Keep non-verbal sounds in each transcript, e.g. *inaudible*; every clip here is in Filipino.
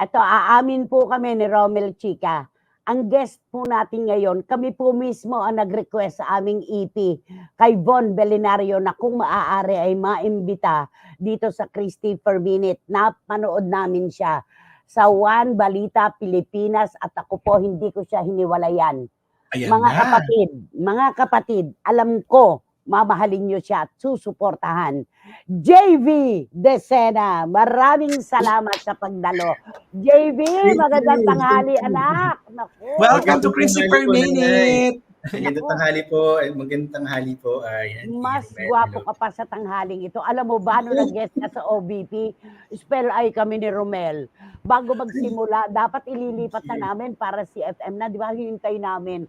Ito, aamin po kami ni Romel Chica. Ang guest po natin ngayon, kami po mismo ang nag-request sa aming EP kay Von Belinario na kung maaari ay maimbita dito sa Christy per Minute. Napanood namin siya sa One Balita Pilipinas at ako po hindi ko siya hiniwalayan. Ayan mga na. kapatid, mga kapatid, alam ko, mamahalin nyo siya at susuportahan. JV Decena, maraming salamat sa pagdalo. JV, magandang tanghali, anak. Naku. Welcome to tanghali Per. Minute. Magandang tanghali po. Ay, Magandang tanghali po. Ayan. Mas gwapo ka pa sa tanghaling ito. Alam mo ba, nung nag-guest ka sa OBP, spell ay kami ni Romel. Bago magsimula, dapat ililipat na namin para si FM na. Di ba, hintay namin.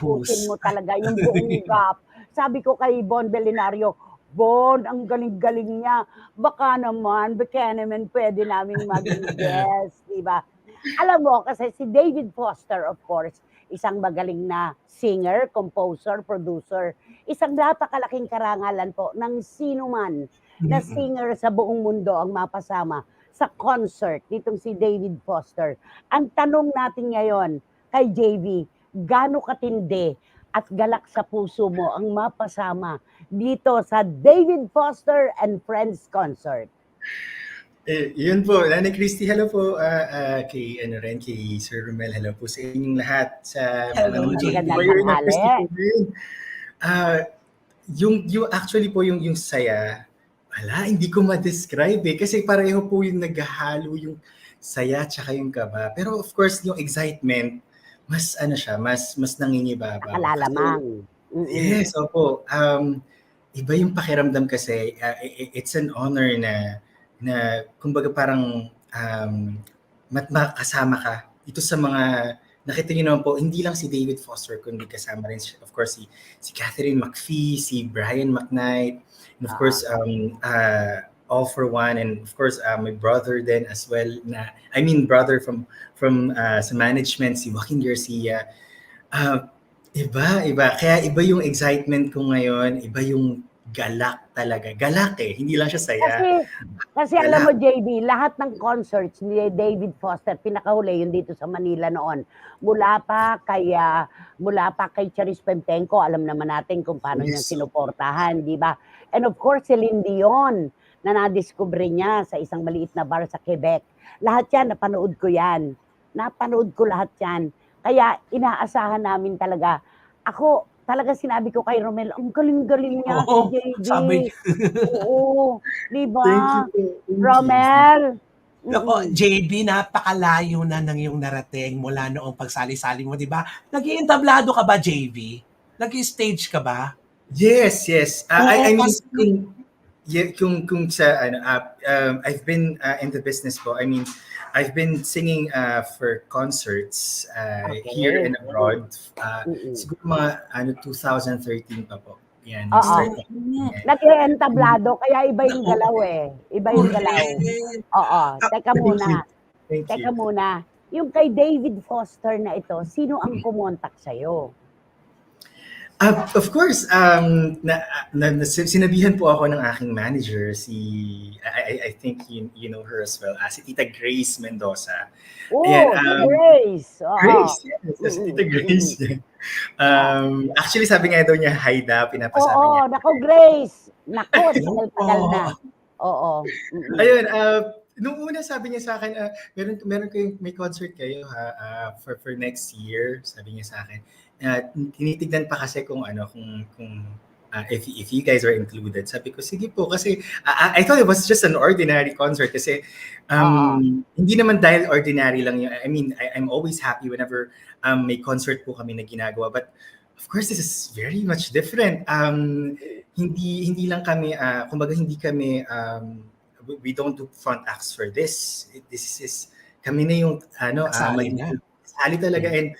Hus. mo talaga yung buong *laughs* gap. Sabi ko kay Bon Belinario, Bon, ang galing-galing niya. Baka naman, baka naman pwede namin maging *laughs* guest, di ba? Alam mo, kasi si David Foster, of course, isang magaling na singer, composer, producer. Isang napakalaking karangalan po ng sino man na singer sa buong mundo ang mapasama sa concert nitong si David Foster. Ang tanong natin ngayon kay JV, gaano katindi at galak sa puso mo ang mapasama dito sa David Foster and Friends concert? Eh, yun po. Nanay Christy, hello po. ah, ah, kay, ano rin, kay Sir Romel. Hello po sa inyong lahat. Sa Hello, mga JP. warrior ng Tanghali. Ah, yung, yung, actually po, yung, yung saya, wala, hindi ko ma-describe eh. Kasi pareho po yung naghahalo yung saya tsaka yung kaba. Pero of course, yung excitement, mas ano siya, mas mas nangingibabaw. Nakalalamang. Mm-mm. Yes, opo. Um, iba yung pakiramdam kasi uh, it's an honor na na kumbaga parang um, mat makasama ka ito sa mga nakita niyo naman po hindi lang si David Foster kundi kasama rin of course si si Catherine McPhee, si Brian McKnight, and of Ah. course um uh, all for one and of course uh, my brother then as well na I mean brother from from uh, sa management si Joaquin Garcia. Uh, Iba, iba. Kaya iba yung excitement ko ngayon, iba yung galak talaga. Galak eh, hindi lang siya saya. Kasi, kasi alam mo, JB, lahat ng concerts ni David Foster, pinakahuli yun dito sa Manila noon. Mula pa kay, ah, mula pa kay Charis Pemtenko, alam naman natin kung paano niya Yes. sinuportahan, di ba? And of course, Celine Dion, na nadiskubre niya sa isang maliit na bar sa Quebec. Lahat yan, napanood ko yan. Napanood ko lahat yan. Kaya inaasahan namin talaga. Ako, talaga sinabi ko kay Romel, ang galing-galing niya, Oo, si JB. sabi- Oo, di ba? Romel. Nako. JB, napakalayo na ng iyong narating mula noong pagsali-sali mo, di ba? Nag-iintablado ka ba, JB? Nag-stage ka ba? Yes, yes. Uh, Oo, I, I mean, kasi- yeah, kung, kung sa, ano, uh, um, I've been uh, in the business po. I mean, I've been singing uh, for concerts uh, Okay. here and abroad. Uh, Mm-mm. siguro mga ano, 2013 pa po. Yan, Oo. start na. Mm. Nag-entablado, kaya iba yung galaw eh. Iba yung galaw. Oo, teka Thank muna. you. Thank Teka you. muna. Yung kay David Foster na ito, sino ang kumontak sa'yo? Uh, of course, um, na, na, na, sinabihan po ako ng aking manager, si, I, I- think you, you know her as well, ah, si Tita Grace Mendoza. Oh, Ayan, um, Grace. Oo. Grace, yes, yes, Tita Grace. um, actually, sabi nga daw niya, hi da, pinapasabi Oo, niya. nako Grace. Nako, *laughs* tagal-tagal na. Oo. Ayun, uh, nung una sabi niya sa akin, uh, meron, meron kayong, may concert kayo ha, uh, for, for next year, sabi niya sa akin. Uh, tinitignan pa kasi kung ano, kung, kung uh, if, if you guys are included. Sabi ko, sige po, kasi uh, I thought it was just an ordinary concert kasi um, hindi naman dahil ordinary lang yun. I mean, I, I'm always happy whenever um, may concert po kami na ginagawa. But of course, this is very much different. Um, hindi hindi lang kami, uh, kumbaga hindi kami, um, we, don't do front acts for this. This is, kami na yung, ano, uh. Kasali talaga. And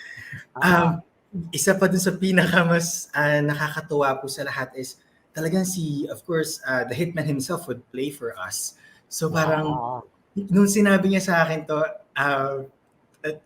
Ah. um, isa pa dun sa pinaka mas ah, nakakatuwa po sa lahat is talagang si, of course, uh, the hitman himself would play for us. So parang, Oo. nung sinabi niya sa akin to, uh,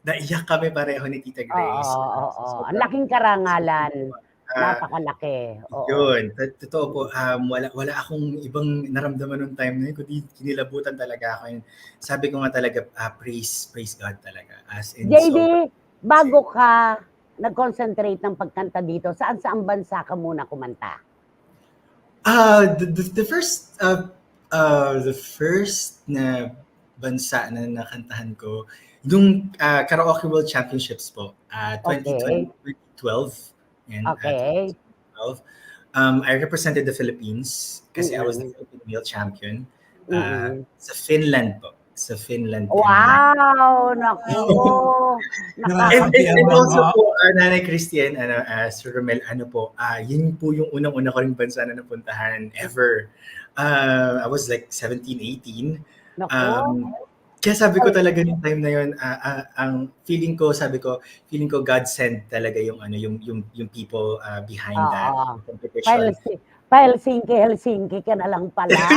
naiyak kami pareho ni Tita Oo, Grace. oo, oo. So, Ang laking karangalan. Napakalaki. Oo. Yun, to- totoo po, um, wala, wala akong ibang naramdaman nung time na yun, kundi kinilabutan talaga ako. Yun. Sabi ko nga talaga, ah, praise, praise God talaga. As in, JB, so, bago ka nag-concentrate ng pagkanta dito, saan saan bansa ka muna kumanta? ah the, the, the first, uh, uh, the first na bansa na nakantahan ko, yung ah, Karaoke World Championships po, uh, 2020, 2012. Yan, ah, Okay. 2012. Um, I represented the Philippines kasi I was the. Philippine male champion. Ah, Mm-mm. sa Finland po. Sa Finland. Wow! Naku! *laughs* Naka- And, and, and also po, uh, Nanay Christian, ano, uh, Sir Romel, ano po, ah yun po yung unang-una ko ring bansa na napuntahan ever. Uh, I was like 17, 18. Naku. Um, kaya sabi ko talaga yung time na yun, ah, ah, ang feeling ko, sabi ko, feeling ko God sent talaga yung ano, yung yung yung people ah, behind that Oo. competition. Helsinki, Helsinki ka na lang pala. *laughs*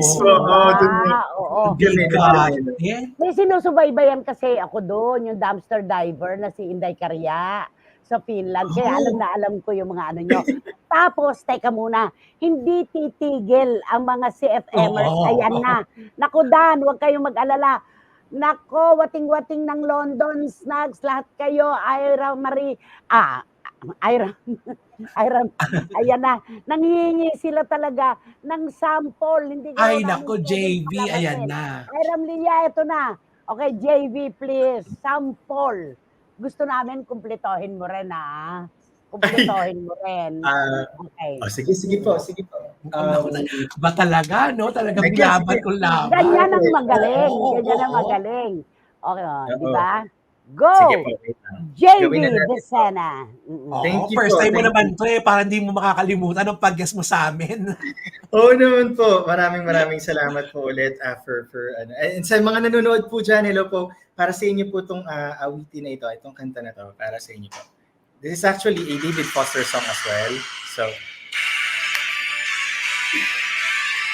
So, oh, dun oo. Galing, God. galing. Yeah. May sinusubaybayan kasi ako doon, yung dumpster diver na si Inday Karya sa Finland. Kaya Oh. alam na alam ko yung mga ano nyo. Tapos, teka muna, hindi titigil ang mga CFMers. Oo. Ayan na. Naku, Dan, huwag kayong mag-alala. Nako, wating-wating ng London Snags, lahat kayo, Ira Marie, ah, Ira, Ira, *laughs* ayan na, nanghihingi sila talaga ng sample. Hindi ko Ay, nako, JV, ayan na. Hiram Lilia, ito na. Okay, JV, please. Sample. Gusto namin kumpletohin mo rin, ha? Kumpletohin mo rin. Ah, Okay. oh, sige, sige po, sige po. Um, Ba talaga, no? Talaga sige. ko laban. Ganyan ang magaling. Ganyan ang magaling. Okay, oh, di ba? Go! sige po, natin. Vicena. Oo, Thank you first po, time mo thank naman to eh, para hindi mo makakalimutan ang pag-guess mo sa amin. *laughs* Oo naman po. Maraming maraming salamat po ulit uh, for, for ano. And sa mga nanonood po dyan, hello po. Para sa inyo po itong uh, awitin na ito, itong kanta na to, para sa inyo po. This is actually a David Foster song as well. So,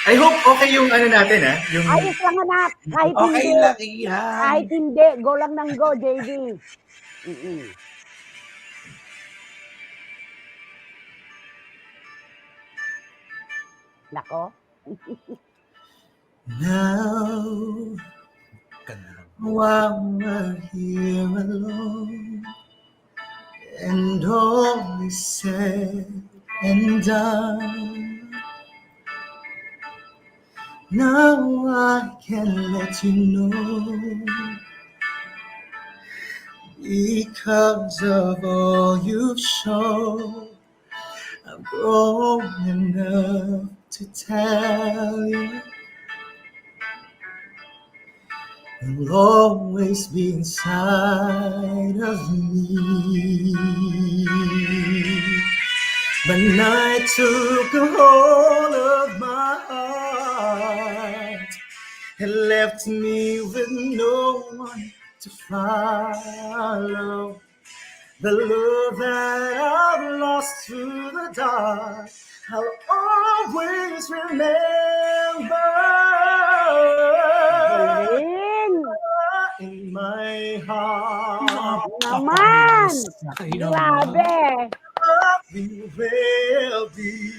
I hope okay yung ano natin ha, yung Ayos lang anak. Kahit Okay hindi. lang yan. Kahit hindi. Go lang ng go, JV. Mm-mm. Nako. Now, while we're here alone, and all is said and done. Now I can let you know because of all you've shown. I'm grown enough to tell you You'll always be inside of me. But night took a hold of my heart and left me with no one to follow. The love that I've lost through the dark, I'll always remember. In my heart. Naman. Grabe. We will be.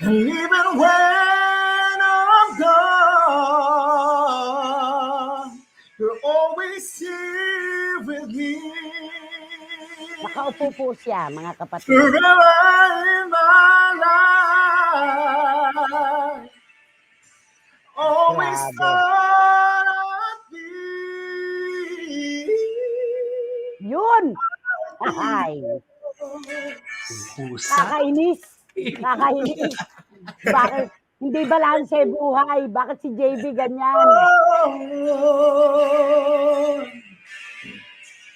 And even when Nakaupo po siya, mga kapatid. Always. Yun. Ay, kakainis. Kakainis. Bakit? Hindi balanse buhay. Bakit si JB ganyan?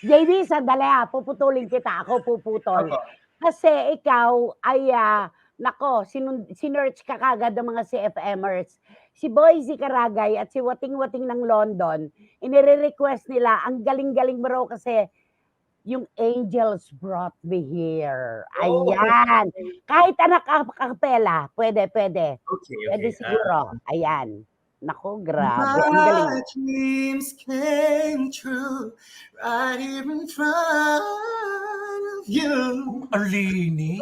JB, sandali ah. Puputulin kita. Ako puputol. Kasi ikaw ay, ah, nako, sinun- sinearch ka kagad ng mga CFMers. Si Boise Karagay at si Wating Wating ng London, inire-request nila, ang galing-galing mo raw kasi yung angels brought me here. Oh. Ayan. Kahit anak kapela, pwede, pwede. Okay, Pwede okay. siguro. Ayan. Nako, grabe. Ang galing. My dreams came true right here in front you. Ang linis.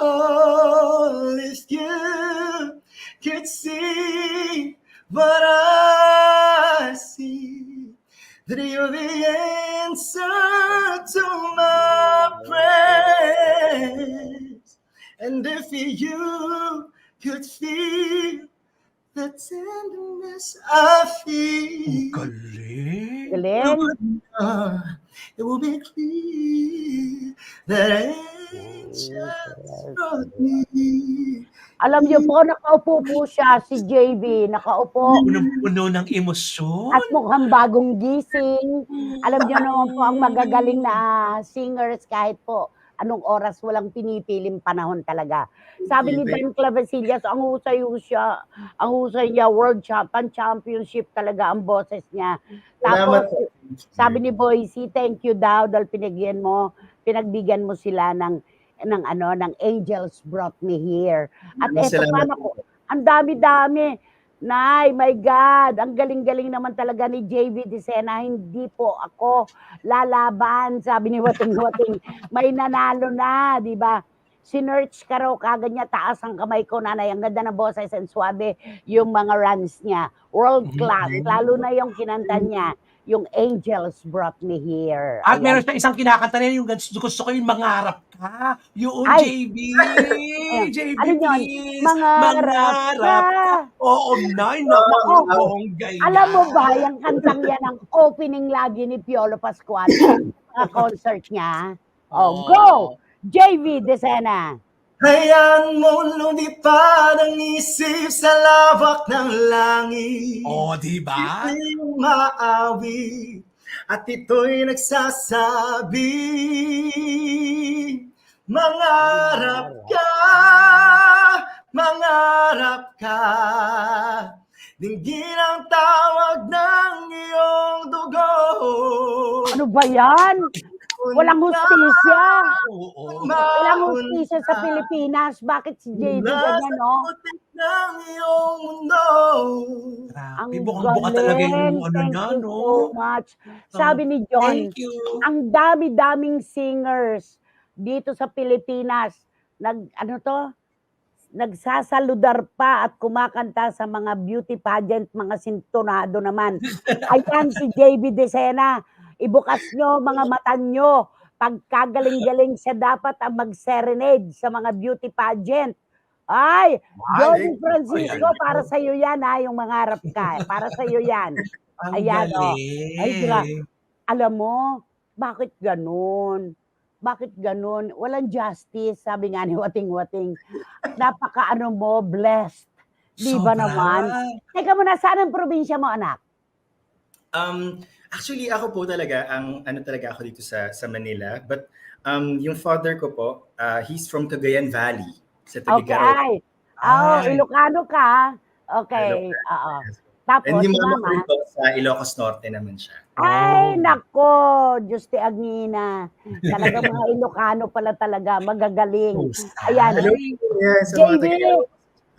Oh, if you could see what I see, that you're the answer to my prayers. And if you could feel the tenderness I Ang feel, galing. Galing. it will be clear that angels brought me. Alam niyo po, nakaupo po siya, si JB, nakaupo. Punong-puno ng emosyon. At mukhang bagong gising. Alam niyo naman po, ang magagaling na singers kahit po anong oras walang pinipiling panahon talaga. Sabi ni Dan Clavesillas, ang husay siya, ang husay niya, world champion, championship talaga ang boses niya. Salamat Tapos, sabi ni Boyce, thank you daw dahil pinagyan mo, pinagbigyan mo sila ng ng ano ng angels brought me here. At eto salamat paano ko, ang dami-dami. Nay, my God, ang galing-galing naman talaga ni JV Dicena. Hindi po ako lalaban, sabi ni Wating Wating. May nanalo na, di ba? Sinerch ka raw, kagad niya, taas ang kamay ko, nanay. Ang ganda ng boses and suabe yung mga runs niya. World class. Mhm. Lalo na yung kinanta niya, yung Angels Brought Me Here. At Ayan. meron siya isang kinakanta niya, yung gusto, gusto ko yung mangarap ka. Yung Ay. JB. *laughs* JB, Ano please. Mangarap ka. Oo, nay, napakabongga yan. Alam mo ba, yung kantang yan ang opening lagi ni Piolo Pascual *laughs* sa concert niya? Oh, go! JV Decena. Hayaan mo lumipad ang isip sa lawak ng langit. Oh, di ba? Ito'y maawi at ito'y nagsasabi Mangarap ka, mangarap ka Dinggin ang tawag ng iyong dugo Ano ba yan? Walang hustisya. Oo. Walang hustisya sa Pilipinas. Bakit si JV ganyan, no? Ng iyong mundo Ang Grabe, bukang-buka talaga yung ano Thank you no? so much. Sabi ni John, Thank you. ang dami-daming singers dito sa Pilipinas. Nag, ano to? Nagsasaludar pa at kumakanta sa mga beauty pageant, mga sintonado naman. *laughs* Ayan si JB Decena. Ibukas nyo mga mata nyo. Pagkagaling-galing siya dapat ang mag-serenade sa mga beauty pageant. Ay, Johnny Francisco, para sa iyo yan ha, yung mangarap ka. Para sa iyo yan. *laughs* Ayan, oh. galing. Ay, gra- alam mo, bakit ganun? Bakit ganun? Walang justice, sabi nga ni Wating Wating. Napaka ano mo, blessed. Di ba naman? Teka muna, saan ang probinsya mo, anak? Um, actually, ako po talaga, ang ano talaga ako dito sa sa Manila. But um, yung father ko po, uh, he's from Cagayan Valley, sa Okay. Tagigaraw. Oh, Ay. Ilocano ka. Okay. Oo. Tapos, And yung mama ko po, sa Ilocos Norte naman siya. ay, Oh. nako, Diyos te Agnina. Talaga mga *laughs* Ilocano pala talaga, magagaling. Ayan. Hello, mga JB.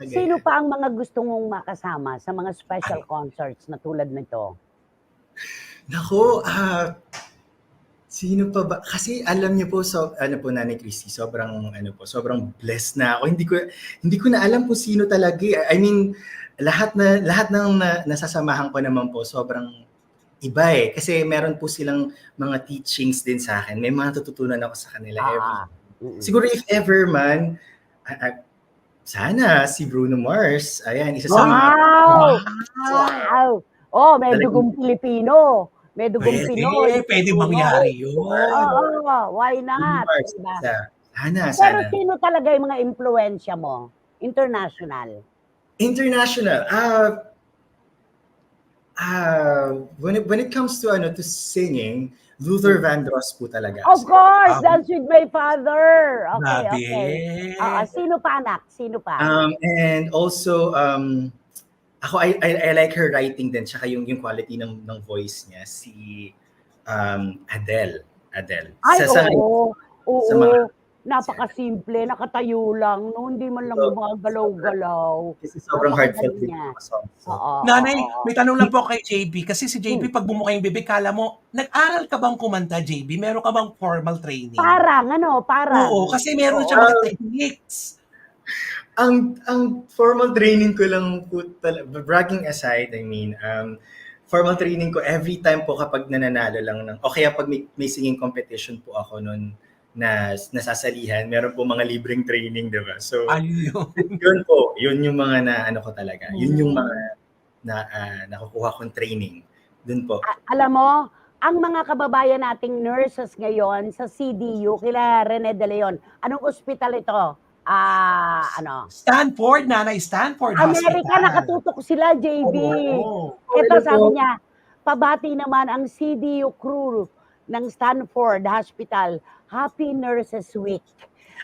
Sino pa ang mga gusto mong makasama sa mga special concerts na tulad nito? Nako, ah, sino pa ba? Kasi alam niyo po, so, ano po, Nanay Christy, sobrang, ano po, sobrang blessed na ako. Hindi ko, hindi ko na alam kung sino talaga. eh. I mean, lahat na lahat ng na, nasasamahan ko naman po sobrang iba eh kasi meron po silang mga teachings din sa akin may mga natututunan ako sa kanila every Ah, mm-mm. siguro if ever man ah, ah, sana si Bruno Mars ayan isa sa mga Wow! Wow. Wow! Oh, Talagang- dugong Pilipino. May dugong Pwede, Pinoy. pwede mangyari yun. Oo, why Bruno not? Mars Diba? isa. sana Pero sana sino talaga yung mga impluensya mo? International. international ah ah when it, when it comes to ano to singing Luther Vandross po talaga Of course, Um, Dance with my father. Okay, Grabe. okay. Ah, sino pa anak? Sino pa? Um, and also, um, ako, I, I, I like her writing din, tsaka yung, yung quality ng, ng voice niya, si um, Adele. Adele. Ay, sa, sa, oo. Oo. sa mga- Napakasimple, nakatayo lang, no? Hindi man lang gumagalaw-galaw. Kasi sobrang heartfelt niya. So, Oo. Nanay, oo. may tanong lang po kay JB. Kasi si Hmm. JB, pag bumuka yung bibig, kala mo, nag-aral ka bang kumanta, JB? Meron ka bang formal training? Parang, ano, parang. Oo, kasi meron siya Oo. mga techniques. Ang ang formal training ko lang po tal- bragging aside I mean um formal training ko every time po kapag nananalo lang ng o kaya pag may, may singing competition po ako noon na nasasalihan meron po mga libreng training di ba so Ayun. *laughs* yun po yun yung mga na ano ko talaga yun yung Mm. mga na ah, nakukuha kong training dun po A- alam mo, ang mga kababayan nating nurses ngayon sa CDU, kila Rene De Leon, anong ospital ito? Ah, ano? Stanford, nanay, Stanford Amerika, Hospital. nakatutok sila, JB. Oo. Ito sabi po? niya, pabati naman ang CDU crew ng Stanford Hospital. Happy Nurses Week.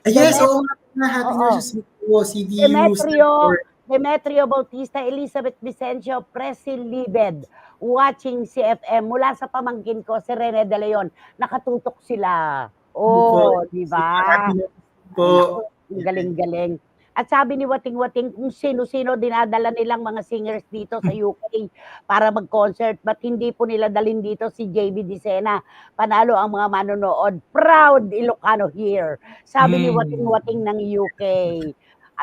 Ah, yes Demet- oo nga na happy Oo. nurses week po CDU Demetrio, Stanford. Demetrio Bautista, Elizabeth Vicencio, Presil Libed, watching CFM mula sa pamangkin ko, si Rene De Leon. Nakatutok sila. Oh, di ba? Happy nurses po galing-galing. At sabi ni Wating Wating kung sino-sino dinadala nilang mga singers dito sa *laughs* UK para mag-concert, but hindi po nila dalhin dito si JB Dicena. Panalo ang mga manonood. Proud Ilocano here. Sabi ni Mm. Wating Wating ng UK.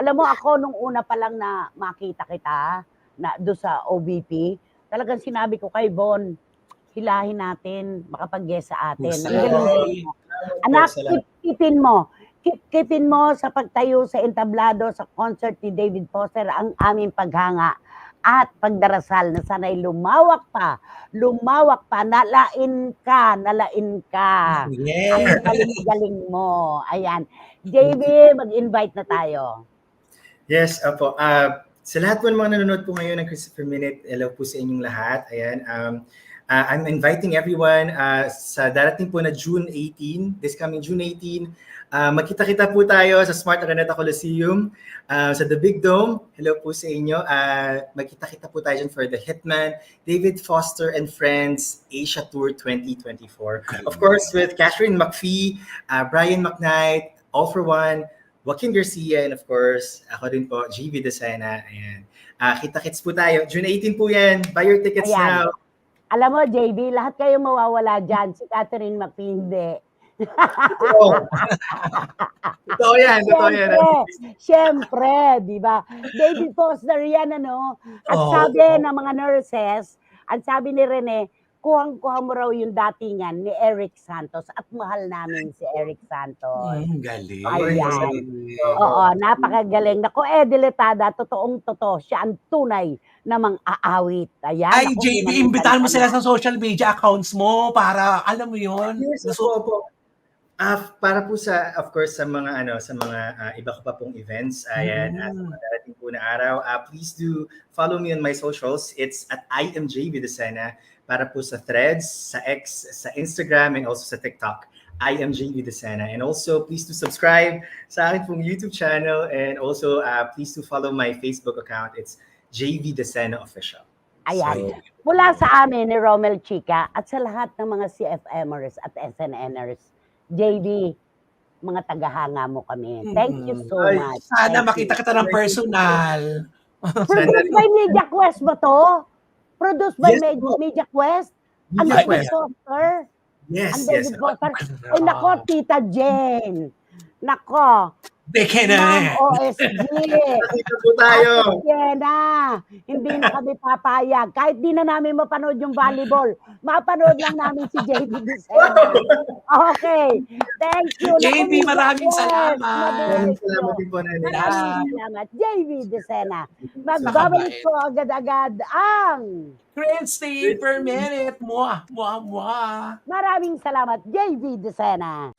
Alam mo ako nung una pa lang na makita kita na do sa OBP, talagang sinabi ko kay Bon, hilahin natin, makapag-guest sa atin. Mo. Anak, keepin mo. Keep, keepin mo sa pagtayo sa entablado sa concert ni David Foster ang aming paghanga at pagdarasal na sana'y lumawak pa, lumawak pa, nalain ka, nalain ka. Ang Yeah. galing-galing mo. Ayan. JB, mag-invite na tayo. Yes, opo. Ah, sa lahat po ng mga nanonood po ngayon ng Christopher Minute, hello po sa inyong lahat. Ayan. Um, ah, I'm inviting everyone ah, sa darating po na June 18, this coming June 18, ah, magkita-kita po tayo sa Smart Araneta Coliseum, ah, sa The Big Dome. Hello po sa inyo. Ah, magkita-kita po tayo dyan for the Hitman, David Foster and Friends Asia Tour 2024. Of course, with Catherine McPhee, ah, Brian McKnight, All for One, Joaquin Garcia, and of course, ako din po, GB Desena. Ayan. Ah, kita-kits po tayo. June 18 po yan. Buy your tickets Ayan. now. Alam mo, JB, lahat kayo mawawala dyan. Si Catherine Mapinde. Oo. *laughs* Totoo yan. Totoo yan. Siyempre, di ba? David Foster yan, ano? At Oo. sabi ng mga nurses, ang sabi ni Rene, kuhang-kuha mo raw yung datingan ni Eric Santos at mahal namin si Eric Santos. Mm, galing. Ayan. Oo, napakagaling. Naku, eh, diletada, totoong totoo. Siya ang tunay namang aawit. Ayan. Ay, JB, imbitahan mo sila sa social media accounts mo para, alam mo yun, Yes, nasu- opo, opo. Ah, para po sa, of course, sa mga ano, sa mga ah, iba ko pa pong events, ayan, Mm. at sa darating po na araw, ah, please do follow me on my socials. It's at I am JV Desena para po sa threads, sa X, sa Instagram, and also sa TikTok. I am JV Desena. And also, please do subscribe sa akin pong YouTube channel and also, ah, please do follow my Facebook account. It's JV Desena Official. Ayan. So, Mula sa amin ni Romel Chica at sa lahat ng mga CFMers at SNNers, JB, mga tagahanga mo kami. Thank you so Ay, much. sana Thank makita you. kita ng personal. Produced by Media Quest ba to? Produced by Yes, Med- po. Media Quest? Ang Media David Quest. Foster? Yes, Ang yes. David Foster? *laughs* Ay, nako, Tita Jane. Nako, Beke na. Ma'am OSG. *laughs* Nakita po tayo. Yan na. Hindi na kami papayag. Kahit di na namin mapanood yung volleyball, mapanood lang namin si JB Dicena. Okay. Thank you. JB, maraming salamat. Maraming salamat din po, Nanay. Maraming salamat. JB Dicena. Magbabalik ko agad-agad ang Christy per minute. Mwah, mwah, mwah. maraming salamat, JB Dicena.